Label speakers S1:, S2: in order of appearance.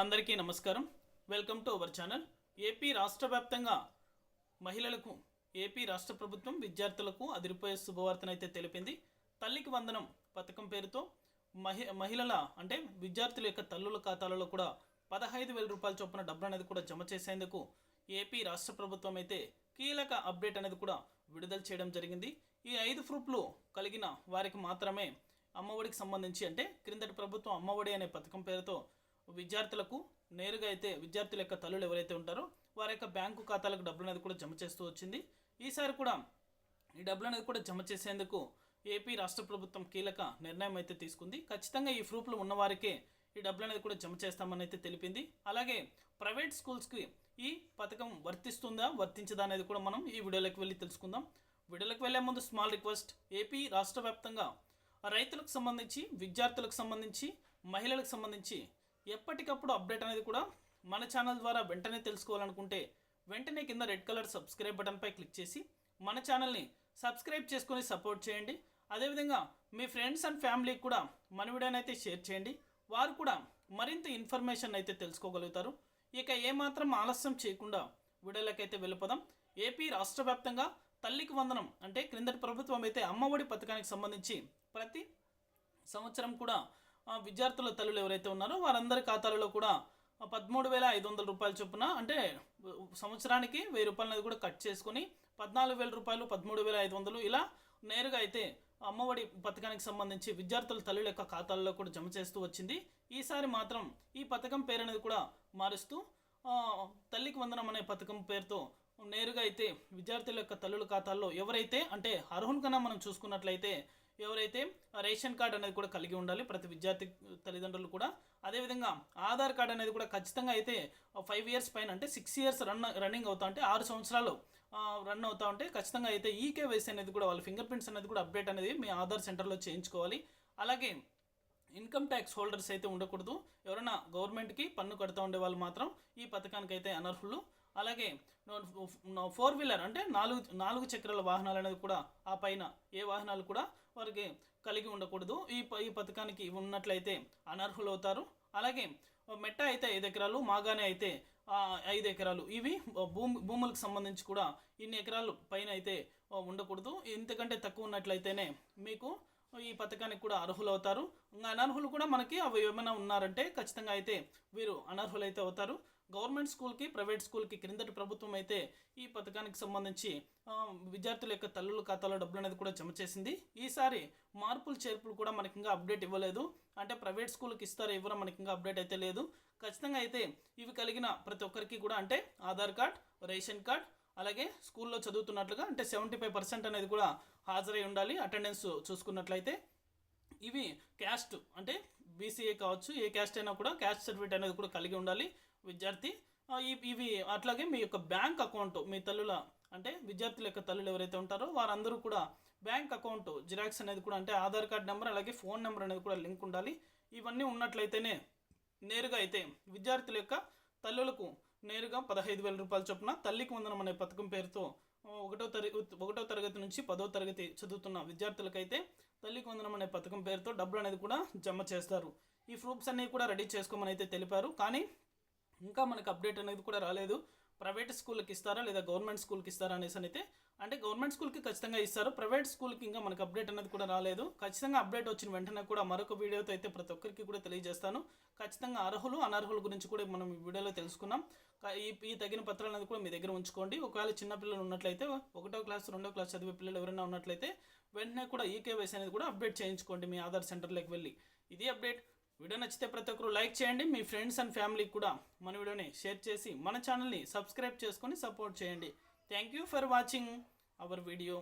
S1: అందరికీ నమస్కారం. Welcome to our channel AP రాష్ట్ర వ్యాప్తంగా మహిళలకు ఏపీ రాష్ట్ర ప్రభుత్వం విద్యార్థులకు అదిరిపోయే శుభవార్తనైతే తెలిపింది. తల్లికి వందనం పథకం పేరుతో మహి మహిళల అంటే విద్యార్థుల యొక్క తల్లుల ఖాతాలలో కూడా పదహైదు వేల రూపాయల చొప్పున డబ్బు అనేది కూడా జమ చేసేందుకు ఏపీ రాష్ట్ర ప్రభుత్వం అయితే కీలక అప్డేట్ అనేది కూడా విడుదల చేయడం జరిగింది. ఈ ఐదు ప్రూఫ్లు కలిగిన వారికి మాత్రమే అమ్మఒడికి సంబంధించి అంటే క్రిందటి ప్రభుత్వం అమ్మఒడి అనే పథకం పేరుతో విద్యార్థులకు నేరుగా అయితే విద్యార్థుల యొక్క తల్లులు ఎవరైతే ఉంటారో వారి యొక్క బ్యాంకు ఖాతాలకు డబ్బులు అనేది కూడా జమ చేస్తూ వచ్చింది. ఈసారి కూడా ఈ డబ్బులు అనేది కూడా జమ చేసేందుకు ఏపీ రాష్ట్ర ప్రభుత్వం కీలక నిర్ణయం అయితే తీసుకుంది. ఖచ్చితంగా ఈ ప్రూఫ్లు ఉన్నవారికే ఈ డబ్బులు అనేది కూడా జమ చేస్తామని అయితే తెలిపింది. అలాగే ప్రైవేట్ స్కూల్స్కి ఈ పథకం వర్తిస్తుందా వర్తించదా అనేది కూడా మనం ఈ వీడియోలోకి వెళ్ళి తెలుసుకుందాం. వీడియోలోకి వెళ్ళే ముందు స్మాల్ రిక్వెస్ట్ ఏపీ రాష్ట్ర వ్యాప్తంగా రైతులకు సంబంధించి విద్యార్థులకు సంబంధించి మహిళలకు సంబంధించి ఎప్పటికప్పుడు అప్డేట్ అనేది కూడా మన ఛానల్ ద్వారా వెంటనే తెలుసుకోవాలనుకుంటే వెంటనే కింద రెడ్ కలర్ సబ్స్క్రైబ్ బటన్పై క్లిక్ చేసి మన ఛానల్ని సబ్స్క్రైబ్ చేసుకొని సపోర్ట్ చేయండి. అదేవిధంగా మీ ఫ్రెండ్స్ అండ్ ఫ్యామిలీకి కూడా మన వీడియోని అయితే షేర్ చేయండి. వారు కూడా మరింత ఇన్ఫర్మేషన్ అయితే తెలుసుకోగలుగుతారు. ఇక ఏమాత్రం ఆలస్యం చేయకుండా వీడియోలకైతే వెళ్ళిపోదాం. ఏపీ రాష్ట్ర వ్యాప్తంగా తల్లికి వందనం అంటే క్రిందటి ప్రభుత్వం అయితే అమ్మఒడి పథకానికి సంబంధించి ప్రతి సంవత్సరం కూడా విద్యార్థుల తల్లులు ఎవరైతే ఉన్నారో వారందరి ఖాతాలలో కూడా పదమూడు వేల ఐదు వందల రూపాయల చొప్పున అంటే సంవత్సరానికి వెయ్యి రూపాయలు అనేది కూడా కట్ చేసుకుని పద్నాలుగు వేల రూపాయలు పదమూడు వేల ఐదు వందలు ఇలా నేరుగా అయితే అమ్మఒడి పథకానికి సంబంధించి విద్యార్థుల తల్లుల యొక్క ఖాతాల్లో కూడా జమ చేస్తూ వచ్చింది. ఈసారి మాత్రం ఈ పథకం పేరు అనేది కూడా మారుస్తూ తల్లికి వందనం అనే పథకం పేరుతో నేరుగా అయితే విద్యార్థుల యొక్క తల్లుల ఖాతాల్లో ఎవరైతే అంటే అర్హునికన్నా మనం చూసుకున్నట్లయితే ఎవరైతే రేషన్ కార్డు అనేది కూడా కలిగి ఉండాలి ప్రతి విద్యార్థి తల్లిదండ్రులు కూడా అదేవిధంగా ఆధార్ కార్డు అనేది కూడా ఖచ్చితంగా అయితే ఫైవ్ ఇయర్స్ పైన అంటే సిక్స్ ఇయర్స్ రన్ రన్నింగ్ అవుతా ఉంటే ఆరు సంవత్సరాలు రన్ అవుతా ఉంటే ఖచ్చితంగా అయితే ఈకేవైసీ అనేది కూడా వాళ్ళ ఫింగర్ ప్రింట్స్ అనేది కూడా అప్డేట్ అనేది మీ ఆధార్ సెంటర్లో చేయించుకోవాలి. అలాగే ఇన్కమ్ ట్యాక్స్ హోల్డర్స్ అయితే ఉండకూడదు. ఎవరైనా గవర్నమెంట్కి పన్ను కడుతూ ఉండే వాళ్ళు మాత్రం ఈ పథకానికి అయితే అనర్హులు. అలాగే ఫోర్ వీలర్ అంటే నాలుగు నాలుగు చక్రాల వాహనాలు అనేది కూడా ఆ పైన ఏ వాహనాలు కూడా వారికి కలిగి ఉండకూడదు. ఈ ఈ పథకానికి ఉన్నట్లయితే అనర్హులు అవుతారు. అలాగే మెట్ట అయితే ఐదు ఎకరాలు మాగానే అయితే ఐదు ఎకరాలు. ఇవి భూమి భూములకు సంబంధించి కూడా ఇన్ని ఎకరాలు పైన అయితే ఉండకూడదు. ఇంతకంటే తక్కువ ఉన్నట్లయితేనే మీకు ఈ పథకానికి కూడా అర్హులు అవుతారు. ఇంకా అనర్హులు కూడా మనకి అవి ఏమైనా ఉన్నారంటే ఖచ్చితంగా అయితే వీరు అనర్హులైతే అవుతారు. గవర్నమెంట్ స్కూల్కి ప్రైవేట్ స్కూల్కి క్రిందటి ప్రభుత్వం అయితే ఈ పథకానికి సంబంధించి విద్యార్థుల యొక్క తల్లుల ఖాతాలో డబ్బులు అనేది కూడా జమ చేసింది. ఈసారి మార్పులు చేర్పులు కూడా మనకి ఇంకా అప్డేట్ ఇవ్వలేదు. అంటే ప్రైవేట్ స్కూల్కి ఇస్తారో ఇవ్వరో మనకి ఇంకా అప్డేట్ అయితే లేదు. ఖచ్చితంగా అయితే ఇవి కలిగిన ప్రతి ఒక్కరికి కూడా అంటే ఆధార్ కార్డ్ రేషన్ కార్డ్ అలాగే స్కూల్లో చదువుతున్నట్లుగా అంటే సెవెంటీ ఫైవ్ పర్సెంట్ అనేది కూడా హాజరై ఉండాలి. అటెండెన్స్ చూసుకున్నట్లయితే ఇవి క్యాస్ట్ అంటే బీసీఏ కావచ్చు ఏ క్యాస్ట్ అయినా కూడా క్యాస్ట్ సర్టిఫికేట్ అనేది కూడా కలిగి ఉండాలి. విద్యార్థి ఇవి అట్లాగే మీ యొక్క బ్యాంక్ అకౌంట్ మీ తల్లుల అంటే విద్యార్థుల యొక్క తల్లులు ఎవరైతే ఉంటారో వారందరూ కూడా బ్యాంక్ అకౌంట్ జిరాక్స్ అనేది కూడా అంటే ఆధార్ కార్డ్ నెంబర్ అలాగే ఫోన్ నెంబర్ అనేది కూడా లింక్ ఉండాలి. ఇవన్నీ ఉన్నట్లయితేనే నేరుగా అయితే విద్యార్థుల యొక్క తల్లులకు నేరుగా పదహైదు వేల రూపాయల చొప్పున తల్లికి వందనం అనే పథకం పేరుతో ఒకటో తరగతి ఒకటో తరగతి నుంచి పదో తరగతి చదువుతున్న విద్యార్థులకైతే తల్లికి వందనం అనే పథకం పేరుతో డబ్బులు అనేది కూడా జమ చేస్తారు. ఈ ప్రూఫ్స్ అన్నీ కూడా రెడీ చేసుకోమని అయితే తెలిపారు. కానీ ఇంకా మనకు అప్డేట్ అనేది కూడా రాలేదు. ప్రైవేట్ స్కూల్కి ఇస్తారా లేదా గవర్నమెంట్ స్కూల్కి ఇస్తారా అనేసి అయితే అంటే గవర్నమెంట్ స్కూల్కి ఖచ్చితంగా ఇస్తారు. ప్రైవేట్ స్కూల్కి ఇంకా మనకు అప్డేట్ అనేది కూడా రాలేదు. ఖచ్చితంగా అప్డేట్ వచ్చిన వెంటనే కూడా మరొక వీడియోతో అయితే ప్రతి ఒక్కరికి కూడా తెలియజేస్తాను. ఖచ్చితంగా అర్హులు అనర్హుల గురించి కూడా మనం ఈ వీడియోలో తెలుసుకున్నాం ఈ ఈ తగిన పత్రాలు అనేది కూడా మీ దగ్గర ఉంచుకోండి. ఒకవేళ చిన్న పిల్లలు ఉన్నట్లయితే ఒకటో క్లాస్ రెండో క్లాస్ చదివే పిల్లలు ఎవరైనా ఉన్నట్లయితే వెంటనే కూడా ఈకేవైసీ అనేది కూడా అప్డేట్ చేయించుకోండి మీ ఆధార్ సెంటర్లోకి వెళ్ళి. ఇది అప్డేట్ వీడియో నచ్చితే ప్రతి ఒక్కరు లైక్ చేయండి. మీ ఫ్రెండ్స్ అండ్ ఫ్యామిలీకి కూడా మన వీడియోని షేర్ చేసి మన ఛానల్ని సబ్స్క్రైబ్ చేసుకొని సపోర్ట్ చేయండి. Thank you for watching our video